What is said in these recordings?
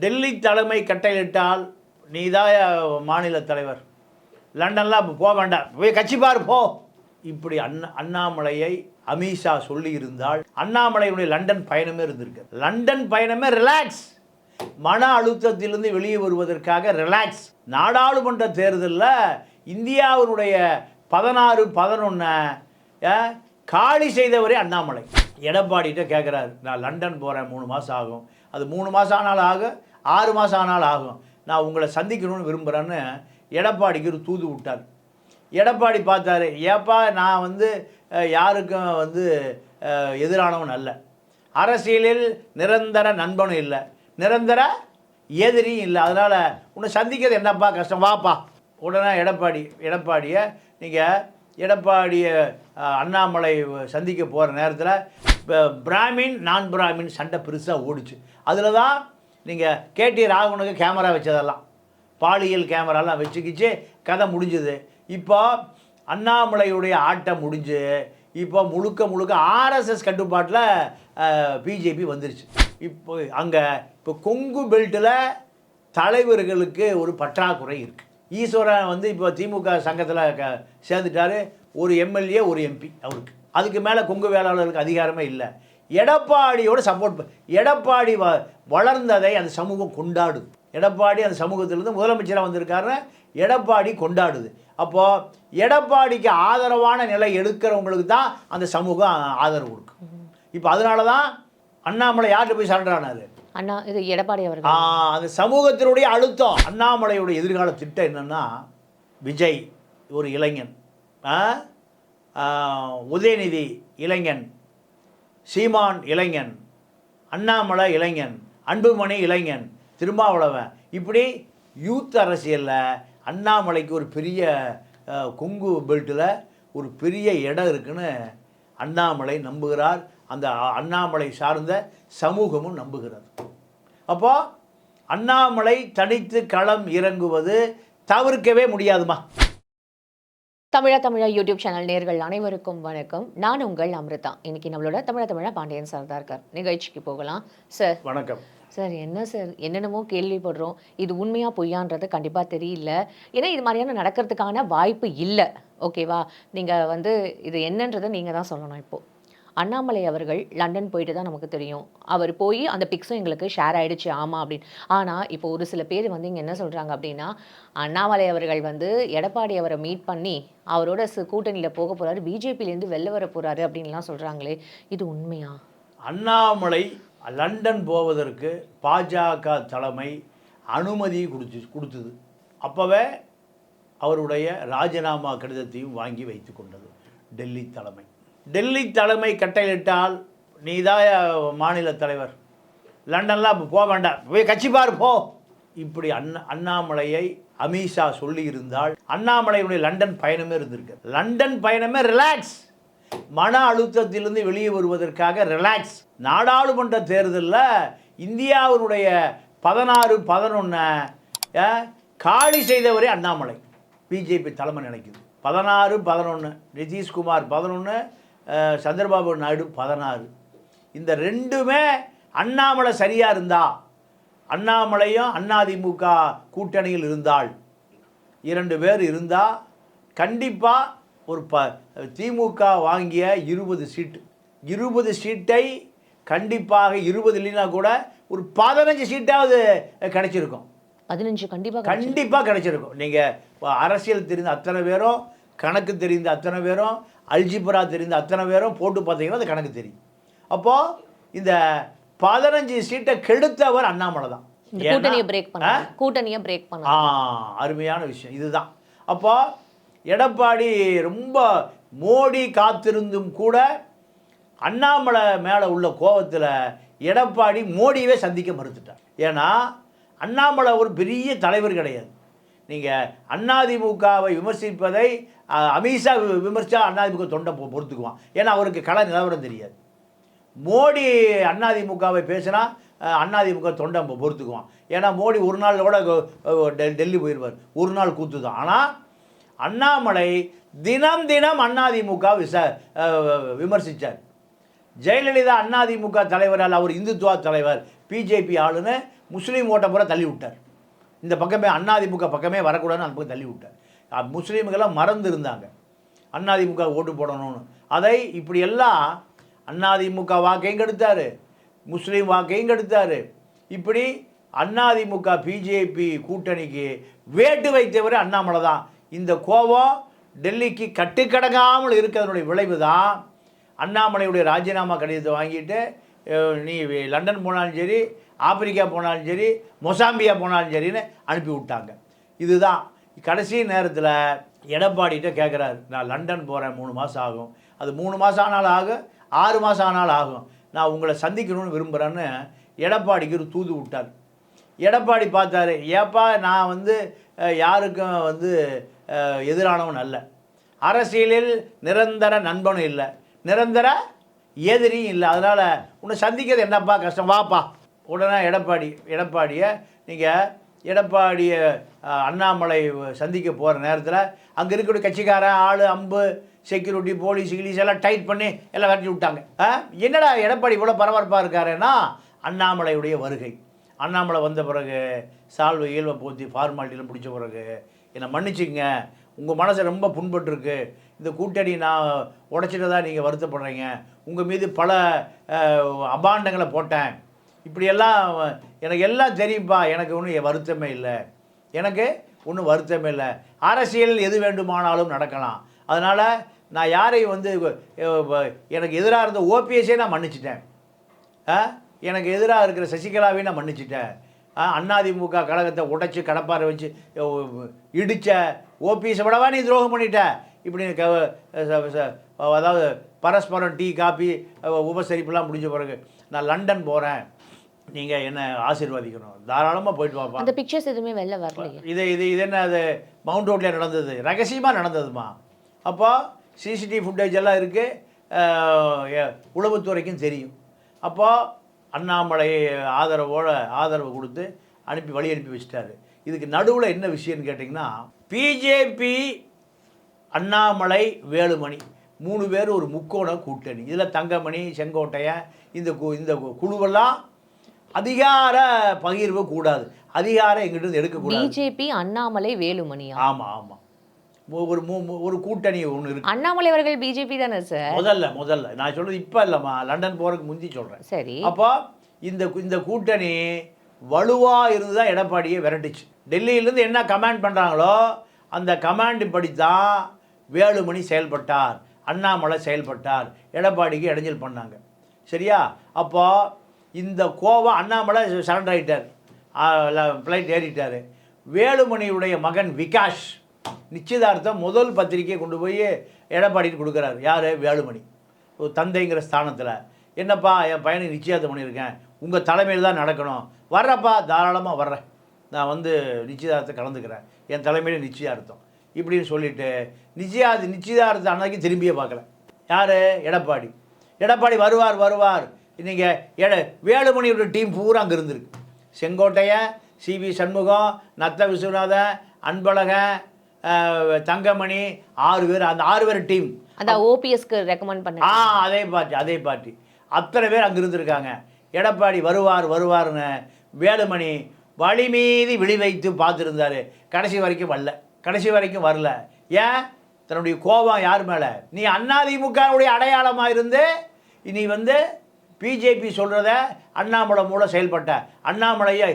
டெல்லி தலைமை கட்டையிட்டால் நீ தான் மாநில தலைவர். லண்டன்லாம் போக வேண்டாம். போய் கட்சி பார் போ. இப்படி அண்ணா அண்ணாமலையை அமித்ஷா சொல்லி இருந்தால் அண்ணாமலையுடைய லண்டன் பயணமே இருந்திருக்கு. லண்டன் பயணமே ரிலாக்ஸ் மன அழுத்தத்திலிருந்து வெளியே வருவதற்காக ரிலாக்ஸ் நாடாளுமன்ற தேர்தலில் இந்தியாவினுடைய பதினாறு பதினொன்று காலி செய்தவரே அண்ணாமலை. எடப்பாடிகிட்ட கேட்குறாரு நான் லண்டன் போகிறேன் மூணு மாதம் ஆகும். அது மூணு மாதம் ஆனாலும் ஆகும் ஆறு மாதம் ஆனாலும் ஆகும். நான் உங்களை சந்திக்கணும்னு விரும்புகிறேன்னு எடப்பாடிக்கு ஒரு தூது விட்டார். எடப்பாடி பார்த்தாரு ஏப்பா நான் வந்து யாருக்கும் வந்து எதிரானவன் அல்ல. அரசியலில் நிரந்தர நண்பனும் இல்லை. நிரந்தர எதிரியும் இல்லை. அதனால் உன்னை சந்திக்கிறது என்னப்பா கஷ்டம்? வாப்பா. உடனே எடப்பாடி எடப்பாடியை நீங்கள் எடப்பாடியை அண்ணாமலை சந்திக்க போகிற நேரத்தில் பிராமின் நான் பிராமின் சண்டை பெருசாக ஓடிச்சு. அதில் தான் நீங்கள் கேடி ராகவனுக்கு கேமரா வச்சதெல்லாம். பாலியல் கேமராலாம் வச்சுக்கிச்சு கதை முடிஞ்சுது. இப்போ அண்ணாமலையுடைய ஆட்டம் முடிஞ்சு இப்போ முழுக்க முழுக்க ஆர்எஸ்எஸ் கட்டுப்பாட்டில் பிஜேபி வந்துருச்சு. இப்போ அங்கே இப்போ கொங்கு பெல்ட்டில் தலைவர்களுக்கு ஒரு பற்றாக்குறை இருக்குது ஈஸ்வரன் வந்து இப்போ திமுக சங்கத்தில் க சேர்ந்துட்டாரு. ஒரு எம்எல்ஏ ஒரு எம்பி அவருக்கு. அதுக்கு மேலே கொங்கு வேளாளர்களுக்கு அதிகாரமே இல்லை. எடப்பாடியோட சப்போர்ட் எடப்பாடி வ வளர்ந்ததை அந்த சமூகம் கொண்டாடுது. எடப்பாடி அந்த சமூகத்திலிருந்து முதலமைச்சராக வந்திருக்காருன்னு எடப்பாடி கொண்டாடுது. அப்போது எடப்பாடிக்கு ஆதரவான நிலை எடுக்கிறவங்களுக்கு தான் அந்த சமூகம் ஆதரவு கொடுக்கும். இப்போ அதனால தான் அண்ணாமலை யார்கிட்ட போய் சரண்டர் ஆனாரு அண்ணா இது எடப்பாடி அவர்கள். ஆ, அந்த சமூகத்தினுடைய அழுத்தம் அண்ணாமலையுடைய எதிர்கால திட்டம் என்னன்னா விஜய் ஒரு இளைஞன். உதயநிதி இளைஞன் சீமான் இளைஞன் அண்ணாமலை இளைஞன் அன்புமணி இளைஞன் திருமாவளவன். இப்படி யூத் அரசியலில் அண்ணாமலைக்கு ஒரு பெரிய கொங்கு பெல்ட்டில் ஒரு பெரிய இடம் இருக்குன்னு அண்ணாமலை நம்புகிறார். அந்த அண்ணாமலை சார்ந்த சமூகமும் நம்புகிறது. அப்போ அண்ணாமலை தனித்து களம் இறங்குவது தவிர்க்கவே முடியாதுமா? தமிழா தமிழா யூடியூப் சேனல் நேர்கள் அனைவருக்கும் வணக்கம். நான் உங்கள் அமிர்தா. இன்னைக்கு நம்மளோட தமிழா தமிழா பாண்டியன் சார் தான் இருக்கார். நிகழ்ச்சிக்கு போகலாம். சார் வணக்கம். சார் என்ன சார் என்னென்னமோ கேள்விப்படுறோம். இது உண்மையா பொய்யான்றது கண்டிப்பாக தெரியல. ஏன்னா இது மாதிரியான நடக்கிறதுக்கான வாய்ப்பு இல்லை. ஓகேவா நீங்கள் வந்து இது என்னன்றதை நீங்கள் தான் சொல்லணும் இப்போது அண்ணாமலை அவர்கள் லண்டன் போயிட்டு தான் நமக்கு தெரியும். அவர் போய் அந்த பிக்ஸும் எங்களுக்கு ஷேர் ஆகிடுச்சு ஆமாம் அப்படின்னு. ஆனால் இப்போ ஒரு சில பேர் வந்து இங்கே என்ன சொல்கிறாங்க அப்படின்னா அண்ணாமலை அவர்கள் வந்து எடப்பாடி அவரை மீட் பண்ணி அவரோட சு- கூட்டணியில் போக போகிறாரு பிஜேபியிலேருந்து வெளில வர போகிறாரு அப்படின்லாம் சொல்கிறாங்களே இது உண்மையா? அண்ணாமலை லண்டன் போவதற்கு பாஜக தலைமை அனுமதி கொடுத்து கொடுத்தது. அப்போவே அவருடைய ராஜினாமா கடிதத்தையும் வாங்கி வைத்து கொண்டது டெல்லி தலைமை. டெல்லி தலைமை கட்டையிட்டால் நீ தான் மாநில தலைவர். லண்டன்லாம் போக வேண்டாம். போய் கட்சி பார் போ. இப்படி அண்ணா அண்ணாமலையை அமித்ஷா சொல்லி இருந்தால் அண்ணாமலையுடைய லண்டன் பயணமே இருந்திருக்கு. லண்டன் பயணமே ரிலாக்ஸ் மன அழுத்தத்திலிருந்து வெளியே வருவதற்காக ரிலாக்ஸ் நாடாளுமன்ற தேர்தலில் இந்தியாவினுடைய பதினாறு பதினொன்று காலி செய்தவரே அண்ணாமலை. பிஜேபி தலைமை நினைக்குது. பதினாறு பதினொன்று நிதிஷ்குமார் பதினொன்று சந்திரபாபு நாயுடு பதினாறு. இந்த ரெண்டுமே அண்ணாமலை சரியாக இருந்தா? அண்ணாமலையும் அதிமுக கூட்டணியில் இருந்தால் இரண்டு பேர் இருந்தால் கண்டிப்பாக ஒரு ப திமுக வாங்கிய இருபது சீட்டு. இருபது சீட்டை கண்டிப்பாக இருபது இல்லைன்னா கூட ஒரு பதினஞ்சு சீட்டாவது கிடைச்சிருக்கும். பதினஞ்சு கண்டிப்பாக கண்டிப்பாக கிடைச்சிருக்கும். நீங்கள் அரசியல் தெரிந்த அத்தனை பேரும் கணக்கு தெரிந்த அத்தனை பேரும் அல்ஜிப்ரா தெரிந்த அத்தனை பேரும் போட்டு பார்த்தீங்கன்னா அது கணக்கு தெரியும். அப்போது இந்த பதினஞ்சு சீட்டை கெடுத்தவர் அண்ணாமலை தான். கூட்டணியை பிரேக்? பண்ண கூட்டணியை பிரேக் பண்ண ஆ அருமையான விஷயம். இதுதான். அப்போ எடப்பாடி ரொம்ப மோடி காத்திருந்தும் கூட அண்ணாமலை மேலே உள்ள கோபத்தில் எடப்பாடி மோடியவே சந்திக்க மறுத்துட்டார். ஏன்னா அண்ணாமலை ஒரு பெரிய தலைவர் கிடையாது. நீங்கள் அண்ணாதிமுகவை விமர்சிப்பதை அமித்ஷா வி- அண்ணாதிமுக தொண்டை பொறுத்துக்குவான். ஏன்னா அவருக்கு கலை நிலவரம் தெரியாது. மோடி அண்ணாதிமுகவை பேசினா அஹ், அதிமுக தொண்டை பொறுத்துக்குவான். ஏன்னா மோடி ஒரு நாள் கூட டெ- டெல்லி போயிடுவார் ஒரு நாள் கூத்து தான் ஆனால் அண்ணாமலை தினம் தினம் அதிமுக விச விமர்சித்தார் ஜெயலலிதா அதிமுக தலைவரால் அவர் இந்துத்துவா தலைவர் பிஜேபி ஆளுன்னு முஸ்லீம் ஓட்டை பூரா தள்ளி விட்டார். இந்த பக்கமே அண்ணாதிமுக பக்கமே வரக்கூடாதுன்னு அந்த பக்கம் தள்ளி விட்டார் முஸ்லீம்கள்லாம் மறந்து இருந்தாங்க அண்ணாதிமுக ஓட்டு போடணும்னு. அதை இப்படியெல்லாம் அண்ணாதிமுக வாக்கையும் கெடுத்தார். முஸ்லீம் வாக்கையும் கெடுத்தார். இப்படி அண்ணாதிமுக பிஜேபி கூட்டணிக்கு வேட்டு வைத்தவர் அண்ணாமலை தான். இந்த கோபம் டெல்லிக்கு கட்டுக்கடங்காமல் இருக்கிறதனுடைய விளைவு தான். அண்ணாமலையுடைய ராஜினாமா கடிதத்தை வாங்கிட்டு நீ லண்டன் போனாலும் சரி ஆப்பிரிக்கா போனாலும் சரி மொசாம்பியா போனாலும் சரின்னு அனுப்பி விட்டாங்க. இதுதான். கடைசி நேரத்தில் எடப்பாடிகிட்ட கேட்குறாரு நான் லண்டன் போகிறேன் மூணு மாதம் ஆகும். அது மூணு மாதம் ஆனாலும் ஆகும் ஆறு மாதம் ஆனாலும் ஆகும். நான் உங்களை சந்திக்கணும்னு விரும்புகிறேன்னு எடப்பாடிக்கு ஒரு தூது விட்டார். எடப்பாடி பார்த்தாரு ஏப்பா நான் வந்து யாருக்கும் வந்து எதிரானவன் அல்ல. அரசியலில் நிரந்தர நண்பனும் இல்லை. நிரந்தர எதிரியும் இல்லை. அதனால் உன்னை சந்திக்கிறது என்னப்பா கஷ்டம்? வாப்பா. உடனே எடப்பாடி எடப்பாடியை நீங்கள் எடப்பாடியை அண்ணாமலை சந்திக்க போகிற நேரத்தில் அங்கே இருக்கக்கூடிய கட்சிக்காரன் ஆள் அம்பு செக்யூரிட்டி போலீஸ் கிலீஸ் எல்லாம் டைட் பண்ணி எல்லாம் விரட்டி விட்டாங்க. ஆ? என்னடா எடப்பாடி இவ்வளோ பரபரப்பாக இருக்காருன்னா அண்ணாமலையுடைய வருகை. அண்ணாமலை வந்த பிறகு சால்வை இயல்பை போத்தி ஃபார்மாலிட்டியில் பிடிச்ச பிறகு என்னை மன்னிச்சுங்க உங்கள் மனசு ரொம்ப புண்பட்டுருக்கு. இந்த கூட்டணி நான் உடைச்சிட்டதா நீங்கள் வருத்தப்படுறீங்க. உங்கள் மீது பல அபாண்டங்களை போட்டேன். இப்படியெல்லாம் எனக்கு எல்லாம் தெரியும்ப்பா எனக்கு ஒன்றும் வருத்தமே இல்லை. எனக்கு ஒன்றும் வருத்தமே இல்லை. அரசியல் எது வேண்டுமானாலும் நடக்கலாம். அதனால் நான் யாரையும் வந்து எனக்கு எதிராக இருந்த ஓபிஎஸ்ஸே நான் மன்னிச்சிட்டேன். எனக்கு எதிராக இருக்கிற சசிகலாவையும் நான் மன்னிச்சிட்டேன். அண்ணாதிமுக கழகத்தை உடைச்சி கடப்பாரை வச்சு இடித்த ஓபிஎஸை விடவா நீ துரோகம் பண்ணிட்ட? இப்படி க அதாவது பரஸ்பரம் டீ காபி உபசரிப்புலாம் முடிஞ்ச பிறகு நான் லண்டன் போகிறேன் நீங்கள் என்ன ஆசீர்வதிக்கணும்? தாராளமாக போயிட்டு வாப்பா. அந்த பிக்சர்ஸ் எதுவுமே வெளில வரலையே. இது இது இது என்ன அது? மவுண்ட் ரோட்லேயே நடந்தது. ரகசியமாக நடந்ததுமா? அப்போ சிசிடிவி ஃபுட்டேஜ் எல்லாம் இருக்குது உளவுத்துறைக்கும் தெரியும். அப்போ அண்ணாமலை ஆதரவோட ஆதரவு கொடுத்து அனுப்பி வழி அனுப்பி வச்சிட்டாரு. இதுக்கு நடுவில் என்ன விஷயம்னு கேட்டிங்கன்னா பிஜேபி அண்ணாமலை வேலுமணி மூணு பேர் ஒரு முக்கோண கூட்டணி. இதில் தங்கமணி செங்கோட்டையன் இந்த கு- இந்த குழுவெல்லாம் அதிகார பகிர்வு கூடாது. அதிகாரம் எங்கிட்ட எடுக்கக்கூடாது பிஜேபி அண்ணாமலை வேலுமணியா? ஆமாம் ஆமாம் ஒரு ஒரு கூட்டணி ஒன்று இருக்கு. அண்ணாமலை அவர்கள் பிஜேபி தானே சார் முதல்ல முதல்ல. நான் சொல்றது இப்போ இல்லைம்மா. லண்டன் போகிறதுக்கு முந்தி சொல்கிறேன் சரி. அப்போ இந்த இந்த கூட்டணி வலுவாக இருந்து தான் எடப்பாடியை விரட்டுச்சு. டெல்லியிலேருந்து என்ன கமாண்ட் பண்ணுறாங்களோ அந்த கமாண்ட் படித்தான் வேலுமணி செயல்பட்டார். அண்ணாமலை செயல்பட்டார். எடப்பாடிக்கு இடைஞ்சல் பண்ணாங்க. சரியா? அப்போ இந்த கோவம் அண்ணாமலை சரண்டர் ஆகிட்டார் ஃப்ளைட் ஏறிட்டார். வேலுமணியுடைய மகன் விகாஷ் நிச்சயதார்த்தம் முதல் பத்திரிக்கையை கொண்டு போய் எடப்பாடிக்கு கொடுக்குறாரு. யார்? வேலுமணி. ஒரு தந்தைங்கிற ஸ்தானத்தில். என்னப்பா என் பையனுக்கு நிச்சயதார்த்தம் பண்ணியிருக்கேன். உங்கள் தலைமையில் தான் நடக்கணும். வர்றப்பா தாராளமாக வர்றேன். நான் வந்து நிச்சயதார்த்தம் கலந்துக்கிறேன். என் தலைமையில் நிச்சயார்த்தம் இப்படின்னு சொல்லிட்டு நிச்சயார்த்த நிச்சயதார்த்தம் அன்னைக்கு திரும்பியே பார்க்கல. யார்? எடப்பாடி. எடப்பாடி வருவார் வருவார். நீங்கள் எட வேலுமணியோட டீம் பூரா அங்கே இருந்திருக்கு. செங்கோட்டையன் சி வி சண்முகம் நத்த விஸ்வநாதன் அன்பழகன் தங்கமணி ஆறு பேர் அந்த ஆறு பேர் டீம். அந்த ஓபிஎஸ்க்கு ரெக்கமெண்ட் பண்ண ஆ அதே பார்ட்டி அதே பார்ட்டி. அத்தனை பேர் அங்கே இருந்திருக்காங்க. எடப்பாடி வருவார் வருவார்னு வேலுமணி வழி மீதி விழி வைத்து பார்த்துருந்தாரு. கடைசி வரைக்கும் வரல. கடைசி வரைக்கும் வரல. ஏன்? தன்னுடைய கோபம் யார் மேலே? நீ அண்ணாதிமுகவுடைய அடையாளமாக இருந்து நீ வந்து பிஜேபி சொல்கிறத அண்ணாமலை மூலம் செயல்பட்ட அண்ணாமலையை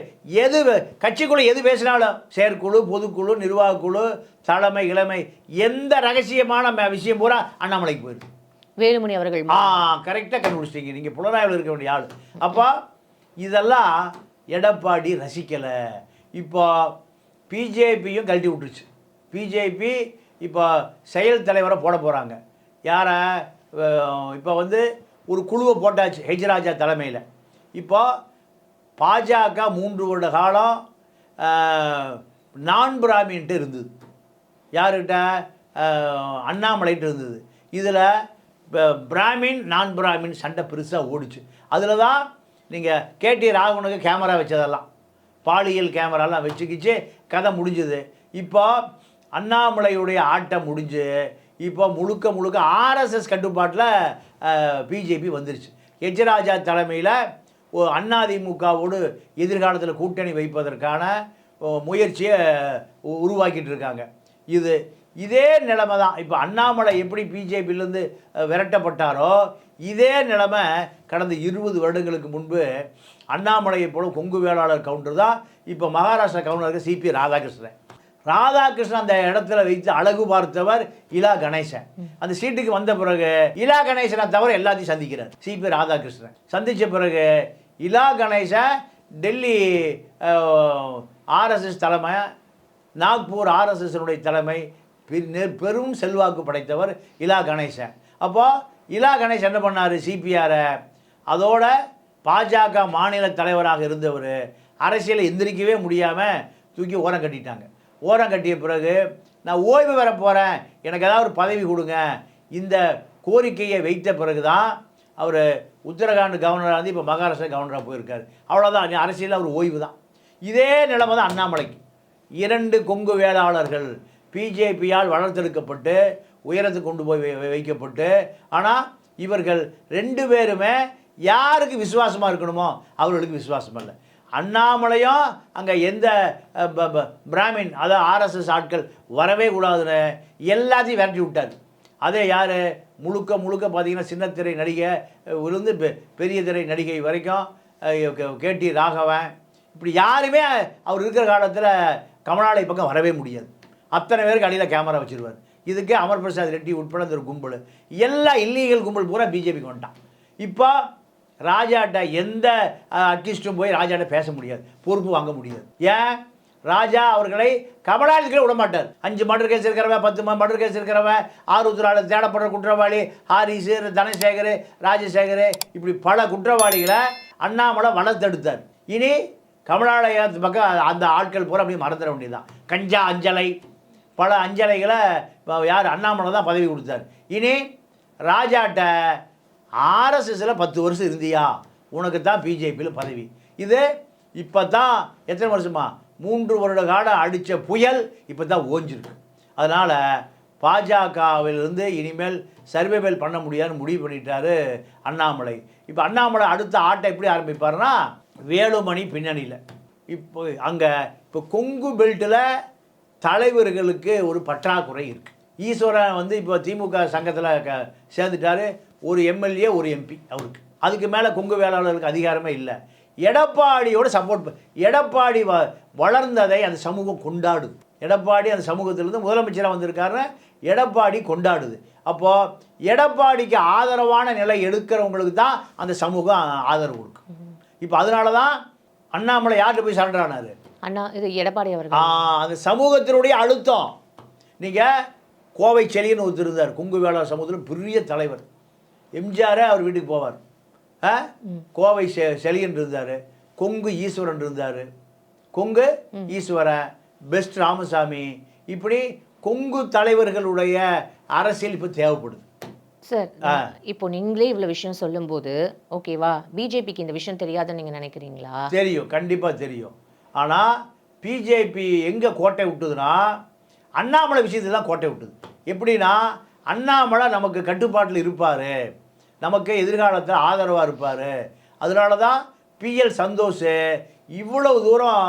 எது கட்சிக்குள்ளே எது பேசினாலும் செயற்குழு பொதுக்குழு நிர்வாகக்குழு தலைமை இளமை எந்த ரகசியமான விஷயம் பூரா அண்ணாமலைக்கு போயிருக்கு. வேலுமணி அவர்கள் ஆ கரெக்டாக கண்டுபிடிச்சிட்டீங்க. நீங்கள் புலனாய்வில் இருக்க வேண்டிய ஆள். அப்போ இதெல்லாம் எடப்பாடி ரசிக்கலை. இப்போ பிஜேபியும் கழட்டி விட்டுருச்சு. பிஜேபி இப்போ செயல் தலைவரை போட போகிறாங்க யாரை? இப்போ வந்து ஒரு குழுவை போட்டாச்சு ஹெஜ்ராஜா தலைமையில். இப்போ பாஜக மூன்று வருட காலம் நான் பிராமின்ட்டு இருந்தது. யார்கிட்ட? அண்ணாமலைட்டு இருந்தது. இதில் பிராமின் நான் பிராமின் சண்டை பெருசாக ஓடிச்சு. அதில் தான் நீங்கள் கேடி ராகவனுக்கு கேமரா வச்சதெல்லாம். பாலியல் கேமராலாம் வச்சுக்கிச்சு கதை முடிஞ்சுது. இப்போ அண்ணாமலையுடைய ஆட்டம் முடிஞ்சு இப்போ முழுக்க முழுக்க ஆர்எஸ்எஸ் கட்டுப்பாட்டில் பிஜேபி வந்துருச்சு. எஜ்ராஜா தலைமையில் அதிமுகவோடு எதிர்காலத்தில் கூட்டணி வைப்பதற்கான முயற்சியை உ- உருவாக்கிட்டு இருக்காங்க இது இதே நிலைமை தான் இப்போ அண்ணாமலை எப்படி பிஜேபியிலேருந்து விரட்டப்பட்டாரோ இதே நிலைமை கடந்த இருபது வருடங்களுக்கு முன்பு அண்ணாமலையை போல கொங்கு வேளாளர் கவுண்டர் தான் இப்போ மகாராஷ்டிரா கவுண்டருக்கு சிபி ராதாகிருஷ்ணன் ராதாகிருஷ்ணன் அந்த இடத்துல வைத்து அழகு பார்த்தவர் இலா கணேசன். அந்த சீட்டுக்கு வந்த பிறகு இலா கணேசனை தவிர எல்லாத்தையும் சந்திக்கிறார். C P Radhakrishnan. சந்தித்த பிறகு இலா கணேசன் டெல்லி ஆர்எஸ்எஸ் தலைமை நாக்பூர் ஆர்எஸ்எஸ்னுடைய தலைமை பெரும் செல்வாக்கு படைத்தவர் இலா கணேசன். அப்போது இலா கணேசன் என்ன பண்ணார்? சிபிஆரை அதோட பாஜக மாநில தலைவராக இருந்தவர் அரசியலை எந்திரிக்கவே முடியாமல் தூக்கி ஓரம் கட்டிட்டாங்க. ஓரம் கட்டிய பிறகு நான் ஓய்வு பெற போகிறேன் எனக்கு ஏதாவது ஒரு பதவி கொடுங்க. இந்த கோரிக்கையை வைத்த பிறகு தான் அவர் உத்தரகாண்ட் கவர்னராக இருந்து இப்போ மகாராஷ்டிரா கவர்னராக போயிருக்கார். அவ்வளோதான் அரசியலில் அவர் ஓய்வு தான். இதே நிலைமை தான் அண்ணாமலைக்கு. இரண்டு கொங்கு வேளாளர்கள் பிஜேபியால் வளர்த்தெடுக்கப்பட்டு உயரத்துக்கு கொண்டு போய் வை- வைக்கப்பட்டு ஆனால் இவர்கள் ரெண்டு பேருமே யாருக்கு விசுவாசமாக இருக்கணுமோ அவர்களுக்கு விசுவாசம் இல்லை. அண்ணாமலையும் அங்கே எந்த ப- ப- பிராமின் அதாவது ஆர்எஸ்எஸ் ஆட்கள் வரவே கூடாதுன்னு எல்லாத்தையும் விரட்டி விட்டார். அதே யார்? முழுக்க முழுக்க பார்த்தீங்கன்னா சின்னத்திரை நடிகை விழுந்து இருந்து பெ- பெரிய திரை நடிகை வரைக்கும் கேடி ராகவன். இப்படி யாருமே அவர் இருக்கிற காலத்தில் கமலாலய பக்கம் வரவே முடியாது. அத்தனை பேருக்கு அடியில் கேமரா வச்சுருவார். இதுக்கு அமர் பிரசாத் ரெட்டி உட்பட இந்த ஒரு கும்பல். எல்லா இல்லீகல் கும்பல் பூரா பிஜேபிக்கு வந்துட்டான். இப்போ ராஜாட்ட எந்த அட்லிஸ்ட்டும் போய் ராஜாட்ட பேச முடியாது பொறுப்பு வாங்க முடியாது. ஏன்? ராஜா அவர்களை கமலாலயத்தில் விட மாட்டார். அஞ்சு மர்டர் கேஸ் இருக்கிறவன் பத்து மர்டர் கேஸ் இருக்கிறவன் ஆறுதலாளர் தேடப்படுற குற்றவாளி ஹாரிஸ் தனசேகர் ராஜசேகர் இப்படி பல குற்றவாளிகளை அண்ணாமலை வளர்த்தெடுத்தார். இனி கமலாலயத்து பக்கம் அந்த ஆட்கள் பூரா அப்படியே மறந்துட வேண்டியதுதான். கஞ்சா அஞ்சலை பல அஞ்சலைகளை யார்? அண்ணாமலை தான் பதவி கொடுத்தார். இனி ராஜாட்ட ஆர்எஸ்எஸ்ல பத்து வருஷம் இருந்தியா? உனக்கு தான் பிஜேபியில் பதவி. இது இப்போ தான் எத்தனை வருஷமா? மூன்று வருட காலம் அடித்த புயல் இப்போ தான் ஓஞ்சிருக்கு. அதனால் பாஜகவிலிருந்து இனிமேல் சர்வைவல் பண்ண முடியாதுன்னு முடிவு பண்ணிட்டாரு அண்ணாமலை. இப்போ அண்ணாமலை அடுத்த ஆட்டை எப்படி ஆரம்பிப்பாருன்னா வேலுமணி பின்னணியில். இப்போ அங்கே இப்போ கொங்கு பெல்ட்டில் தலைவர்களுக்கு ஒரு பற்றாக்குறை இருக்குது ஈஸ்வரன் வந்து இப்போ திமுக சங்கத்தில் க சேர்ந்துட்டாரு. ஒரு எம்எல்ஏ ஒரு எம்பி அவருக்கு. அதுக்கு மேலே கொங்கு வேளாளர்களுக்கு அதிகாரமே இல்லை. எடப்பாடியோட சப்போர்ட் எடப்பாடி வ வளர்ந்ததை அந்த சமூகம் கொண்டாடுது. எடப்பாடி அந்த சமூகத்திலிருந்து முதலமைச்சராக வந்திருக்காருன்னு எடப்பாடி கொண்டாடுது. அப்போது எடப்பாடிக்கு ஆதரவான நிலை எடுக்கிறவங்களுக்கு தான் அந்த சமூகம் ஆதரவு கொடுக்கும். இப்போ அதனால தான் அண்ணாமலை யார்கிட்ட போய் சரண்டர் ஆனாரு அண்ணா இது எடப்பாடி அவர்கள். அந்த சமூகத்தினுடைய அழுத்தம். நீங்கள் கோவை செலியன் ஒருத்தர் இருந்தார் கொங்கு வேளாண் சமூகத்தில் பெரிய தலைவர். எம்ஜிஆரே அவர் வீட்டுக்கு போவார். ஆ? கோவை செ செலியன் இருந்தார். கொங்கு ஈஸ்வரன் இருந்தார். கொங்கு ஈஸ்வரன் பெஸ்ட் ராமசாமி இப்படி கொங்கு தலைவர்களுடைய அரசியல் இப்போ தேவைப்படுது. சார் ஆ. இப்போ நீங்களே இவ்வளவு விஷயம் சொல்லும்போது ஓகேவா பிஜேபிக்கு இந்த விஷயம் தெரியாதுன்னு நீங்க நினைக்கிறீங்களா? தெரியும் கண்டிப்பாக தெரியும். ஆனால் பிஜேபி எங்கே கோட்டை விட்டுதுன்னா அண்ணாமலை விஷயத்தில் தான் கோட்டை விட்டுது. எப்படின்னா அண்ணாமலை நமக்கு கட்டுப்பாட்டில் இருப்பார். நமக்கு எதிர்காலத்தில் ஆதரவாக இருப்பார். அதனால தான் பிஎல் சந்தோஷ் இவ்வளவு தூரம்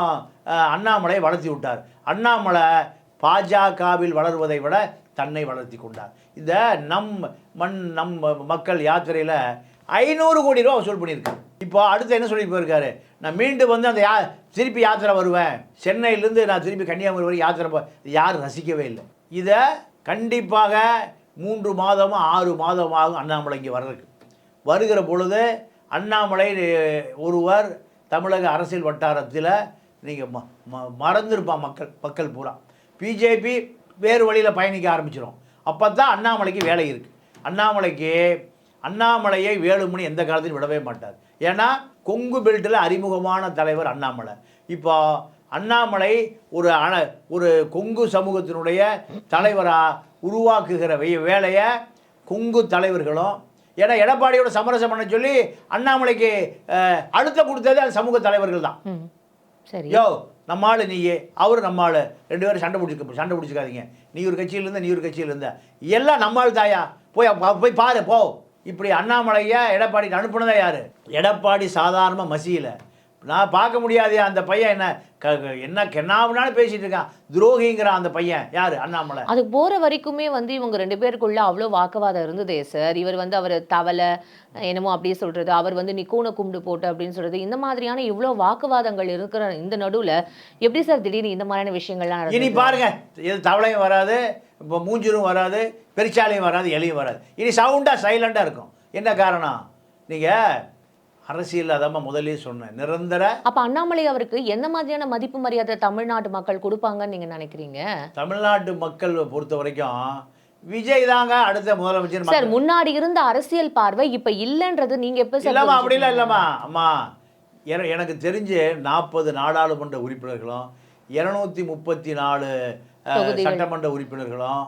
அண்ணாமலையை வளர்த்தி விட்டார். அண்ணாமலை பாஜகவில் வளர்வதை விட தன்னை வளர்த்தி கொண்டார். இந்த நம் மண் நம் மக்கள் யாத்திரையில் ஐநூறு கோடி ரூபா வசூல் பண்ணியிருக்காரு. இப்போ அடுத்து என்ன சொல்லி போயிருக்காரு? நான் மீண்டும் வந்து அந்த யா திருப்பி யாத்திரை வருவேன். சென்னையிலேருந்து நான் திருப்பி கன்னியாகுமரி வரை யாத்திரை போ யாரும் ரசிக்கவே இல்லை. இதை கண்டிப்பாக மூன்று மாதமும் ஆறு மாதம் ஆகும் அண்ணாமலை இங்கே வர்றதுக்கு. வருகிற பொழுது அண்ணாமலை ஒருவர் தமிழக அரசியல் வட்டாரத்தில் நீங்கள் ம ம- மறந்துருப்பான் மக்கள் மக்கள் பூரா. பிஜேபி வேறு வழியில் பயணிக்க ஆரம்பிச்சிடும் அப்போ தான் அண்ணாமலைக்கு வேலை இருக்குது அண்ணாமலைக்கு அண்ணாமலையை வேலுமணி எந்த காலத்திலும் விடவே மாட்டார். ஏன்னா கொங்கு பெல்ட்டில் அறிமுகமான தலைவர் அண்ணாமலை. இப்போ அண்ணாமலை ஒரு அண ஒரு கொங்கு சமூகத்தினுடைய தலைவராக உருவாக்குகிற வேலையை கொங்கு தலைவர்களும் ஏன்னா எடப்பாடியோட சமரசம் பண்ண சொல்லி அண்ணாமலைக்கு அழுத்தம் கொடுத்தது அந்த சமூக தலைவர்கள் தான். சரி. யோ நம்ம ஆளு நீயே அவர் நம்ம ஆளு ரெண்டு பேரும் சண்டை பிடிச்சிக்க சண்டை பிடிச்சிக்காதீங்க. நீ ஒரு கட்சியில் இருந்த நீ ஒரு கட்சியில் இருந்த. எல்லாம் நம்ம ஆள் தாயா. போய் போய் பாரு போ. இப்படி அண்ணாமலையை எடப்பாடிக்கு அனுப்புனதா யார்? எடப்பாடி சாதாரண மசியில். நான் பார்க்க முடியாது அந்த பையன் என்ன க என்ன கென்னாவுனாலும் பேசிட்டு இருக்கான். துரோகிங்கிறான் அந்த பையன் யார்? அண்ணாமலை. அது போற வரைக்குமே வந்து இவங்க ரெண்டு பேருக்குள்ள அவ்வளோ வாக்குவாதம் இருந்ததே சார். இவர் வந்து அவர் தவளை என்னமோ அப்படியே சொல்றது. அவர் வந்து நீ கூனை கும்பிடு போட்டு அப்படின்னு சொல்றது. இந்த மாதிரியான இவ்வளோ வாக்குவாதங்கள் இருக்கிற இந்த நடுவுல எப்படி சார் திடீர்னு இந்த மாதிரியான விஷயங்கள்லாம் இனி நடந்தது பாருங்க. இது தவளையும் வராது இப்போ மூஞ்சூரும் வராது பெருச்சாலையும் வராது எலியும் வராது. இனி சவுண்டாக சைலண்டாக இருக்கும். என்ன காரணம்? நீங்கள் அரசியல் அதாம முதல்லயே சொன்னேன் நிரந்தர அப்ப அண்ணாமலை அவருக்கு எந்த மாதிரியான மதிப்பு மரியாதை தமிழ்நாட்டு மக்கள் கொடுப்பாங்கன்னு நீங்க நினைக்கிறீங்க தமிழ்நாட்டு மக்கள் பொறுத்த வரைக்கும் விஜய் தாங்க அடுத்த முதலமைச்சர் சார். முன்னாடி இருந்த அரசியல் பார்வை இப்ப இல்லைன்றது நீங்க எப்ப சார் இல்லம்மா அப்படி இல்லை புரிஞ்சுக்கிறீங்க? இல்லைம்மா அம்மா என- எனக்கு தெரிஞ்சு நாற்பது நாடாளுமன்ற உறுப்பினர்களும் இருநூத்தி முப்பத்தி நாலு. சட்டமன்ற உறுப்பினர்களும்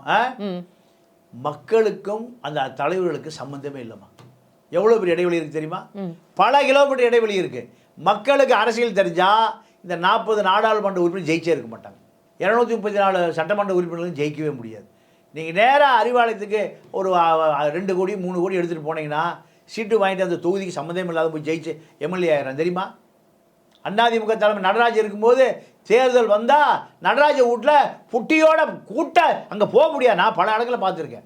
மக்களுக்கும் அந்த தலைவர்களுக்கு சம்மந்தமே இல்லைம்மா எவ்வளோ பெரிய இடைவெளி இருக்குது தெரியுமா? பல கிலோமீட்டர் இடைவெளி இருக்குது மக்களுக்கு அரசியல் தெரிஞ்சால் இந்த நாற்பது நாடாளுமன்ற உறுப்பினர் ஜெயிச்சே இருக்க மாட்டாங்க. இரநூத்தி முப்பத்தி நாலு சட்டமன்ற உறுப்பினர்களும் ஜெயிக்கவே முடியாது. நீங்கள் நேராக அறிவாலயத்துக்கு ஒரு ரெண்டு கோடி மூணு கோடி எடுத்துகிட்டு போனீங்கன்னா சீட்டு வாங்கிட்டு அந்த தொகுதிக்கு சம்மந்தம் இல்லாத போய் ஜெயிச்சு எம்எல்ஏ ஆயிரம் தெரியுமா? அண்ணாதிமுக தலைமை நடராஜ் இருக்கும்போது தேர்தல் வந்தால் நடராஜ வீட்டில் புட்டியோட கூட்ட அங்கே போக முடியாது. நான் பல இடங்களில் பார்த்துருக்கேன்.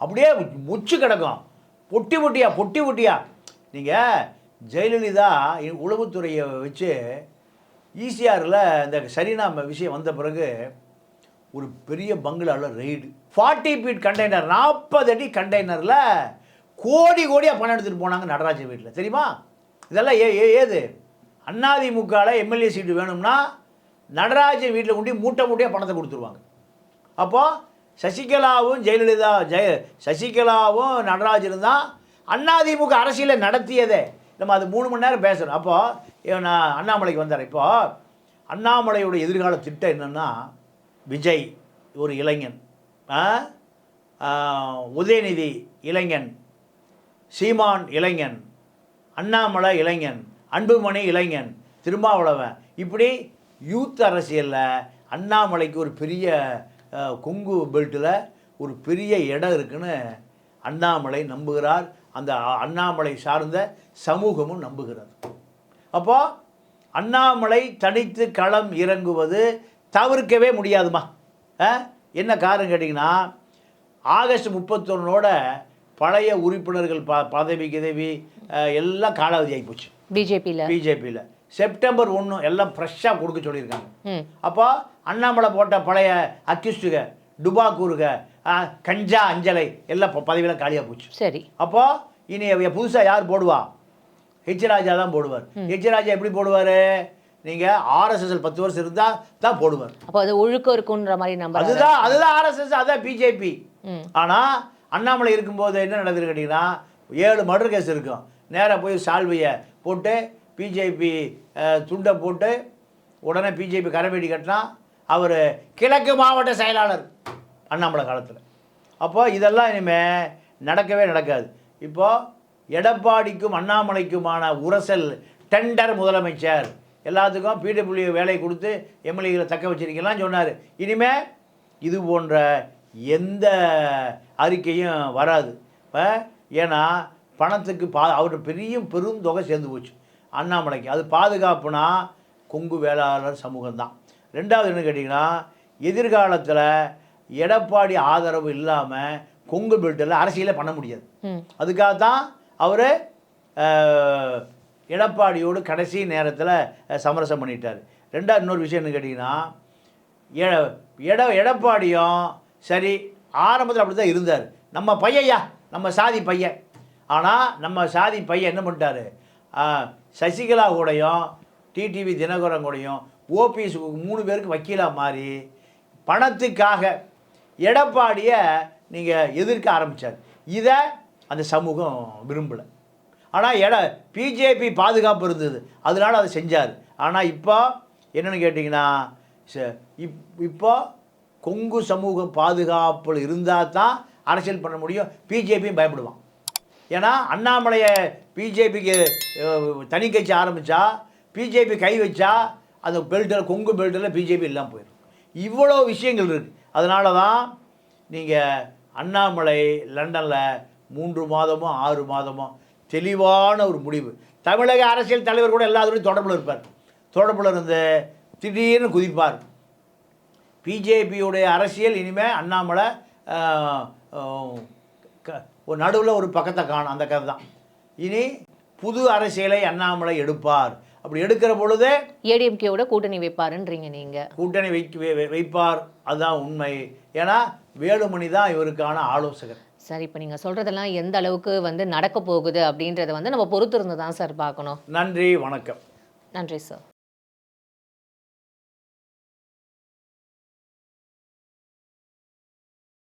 அப்படியே முச்சு கிடக்கும். பொட்டி பொட்டியா பொட்டி பொட்டியா. நீங்கள் ஜெயலலிதா உளவுத்துறையை வச்சு ஈசிஆரில் இந்த சரிநாம விஷயம் வந்த பிறகு ஒரு பெரிய பங்களாவில் ரெய்டு. ஃபார்ட்டி ஃபீட் கண்டெய்னர் நாற்பது அடி கண்டெய்னரில் கோடி கோடியாக பணம் எடுத்துகிட்டு போனாங்க நடராஜ வீட்டில். தெரியுமா? இதெல்லாம் ஏ ஏ- ஏது? அண்ணாதிமுகவில் எம்எல்ஏ சீட்டு வேணும்னா நடராஜன் வீட்டில் கொண்டு மூட்டை மூட்டையாக பணத்தை கொடுத்துருவாங்க. அப்போது சசிகலாவும் ஜெயலலிதா ஜெய சசிகலாவும் நடராஜனும் தான் அண்ணாதிமுக அரசியலை நடத்தியதே. நம்ம அது மூணு மணி நேரம் பேசணும் அப்போது நான் அண்ணாமலைக்கு வந்தார் இப்போது அண்ணாமலையோட எதிர்கால திட்டம் என்னென்னா விஜய் ஒரு இளைஞன் உதயநிதி இளைஞன் சீமான் இளைஞன் அண்ணாமலை இளைஞன் அன்புமணி இளைஞன் திருமாவளவன். இப்படி யூத் அரசியலில் அண்ணாமலைக்கு ஒரு பெரிய கொங்கு பெல்ட்டில் ஒரு பெரிய இடம் இருக்குன்னு அண்ணாமலை நம்புகிறார். அந்த அண்ணாமலை சார்ந்த சமூகமும் நம்புகிறது. அப்போ அண்ணாமலை தனித்து களம் இறங்குவது தவிர்க்கவே முடியாதுமா? என்ன காரணம் கேட்டிங்கன்னா ஆகஸ்ட் முப்பத்தொன்னோட பழைய உறுப்பினர்கள் ப பதவி கிதவி எல்லாம் காலாவதி ஆகி போச்சு. பிஜேபியில. பிஜேபியில். செப்டம்பர் ஒன்று எல்லாம் ஃப்ரெஷ்ஷாக கொடுக்க சொல்லியிருக்காங்க. அப்போ அண்ணாமலை போட்ட பழைய அக்யூஸ்டுக டுபாக்கூருக அஹ், கஞ்சா அஞ்சலை எல்லாம் ப- பதவியெல்லாம் காலியாக போச்சு. சரி. அப்போ இனி புதுசாக யார் போடுவா? ஹெச் ராஜா தான் போடுவார். ஹெச் ராஜா எப்படி போடுவார்? நீங்கள் ஆர்எஸ்எஸ்எல் பத்து வருஷம் இருந்தால் தான் போடுவார். அப்போ அது ஒழுக்கம் இருக்குன்ற மாதிரி நம்பர் அதுதான் அதுதான் ஆர்எஸ்எஸ் அதான் பிஜேபி ஆனால் அண்ணாமலை இருக்கும்போது என்ன நடக்குது கேட்டிங்கன்னா ஏழு மர்டர் கேஸ் இருக்கும். நேராக போய் சால்வையை போட்டு பிஜேபி துண்டை போட்டு உடனே பிஜேபி கரவேடி கட்டினா அவர் கிழக்கு மாவட்ட செயலாளர் அண்ணாமலை காலத்தில். அப்போ இதெல்லாம் இனிமேல் நடக்கவே நடக்காது. இப்போது எடப்பாடிக்கும் அண்ணாமலைக்குமான உரசல் டெண்டர் முதலமைச்சர். எல்லாத்துக்கும் பிடபிள்யூ வேலை கொடுத்து எம்எல்ஏகளை தக்க வச்சிருக்கலாம் சொன்னார். இனிமே இது போன்ற எந்த அறிக்கையும் வராது. இப்போ ஏன்னா பணத்துக்கு பா அவர் பெரிய பெரும் தொகை சேர்ந்து போச்சு. அண்ணாமலைக்கு. அது பாதுகாப்புனா கொங்கு வேளாளர் சமூகம்தான். ரெண்டாவது என்ன கேட்டிங்கன்னா எதிர்காலத்தில் எடப்பாடி ஆதரவு இல்லாமல் கொங்கு பெல்ட்டில் அரசியலே பண்ண முடியாது. அதுக்காக தான் அவர் எடப்பாடியோடு கடைசி நேரத்தில் சமரசம் பண்ணிட்டார். ரெண்டாவது இன்னொரு விஷயம் என்ன கேட்டிங்கன்னா எட எடப்பாடியும் சரி ஆரம்பத்தில் அப்படி தான் இருந்தார். நம்ம பையன்யா நம்ம சாதி பையன். ஆனால் நம்ம சாதி பையன் என்ன பண்ணிட்டாரு? சசிகலா கூடையும் டிடிவி தினகரன் கூடையும் ஓபிஎஸ் மூணு பேருக்கு வக்கீலாக மாறி பணத்துக்காக எடப்பாடியை நீங்கள் எதிர்க்க ஆரம்பித்தார் இதை அந்த சமூகம் விரும்பலை. ஆனால் எட பிஜேபி பாதுகாப்பு இருந்தது. அதனால அதை செஞ்சார். ஆனால் இப்போ என்னென்னு கேட்டிங்கன்னா ச- இப் இப்போ கொங்கு சமூகம் பாதுகாப்பில் இருந்தால் தான் அரசியல் பண்ண முடியும். பிஜேபியும் பயப்படுவான். ஏன்னா அண்ணாமலையை பிஜேபிக்கு தனி கட்சி ஆரம்பித்தா பிஜேபி கை வச்சா அந்த பெல்ட்டில் கொங்கு பெல்ட்டில் பிஜேபி எல்லாம் போயிடும். இவ்வளோ விஷயங்கள் இருக்குது அதனால தான் நீங்கள் அண்ணாமலை லண்டனில் மூன்று மாதமோ ஆறு மாதமோ தெளிவான ஒரு முடிவு. தமிழக அரசியல் தலைவர் கூட எல்லாத்துடையும் தொடர்பில் இருப்பார். தொடர்பில் இருந்து திடீர்னு குதிப்பார். பிஜேபியுடைய அரசியல் இனிமேல் அண்ணாமலை க- ஒரு நடுவில் ஒரு பக்கத்தை காணும் அந்த கதை தான். இனி புது அரசியலை அண்ணாமலை எடுப்பார். அப்படி எடுக்கிற பொழுதே ஏடிஎம்கேவோட கூட்டணி வைப்பாருன்றீங்க நீங்க. கூட்டணி வைக்க வைப்பார். அதுதான் உண்மை. ஏன்னா வேலுமணி தான் இவருக்கான ஆலோசகர். சார் இப்போ நீங்கள் சொல்கிறதெல்லாம் எந்த அளவுக்கு வந்து நடக்க போகுது அப்படின்றத வந்து நம்ம பொறுத்திருந்து தான் சார் பார்க்கணும். நன்றி வணக்கம். நன்றி சார்.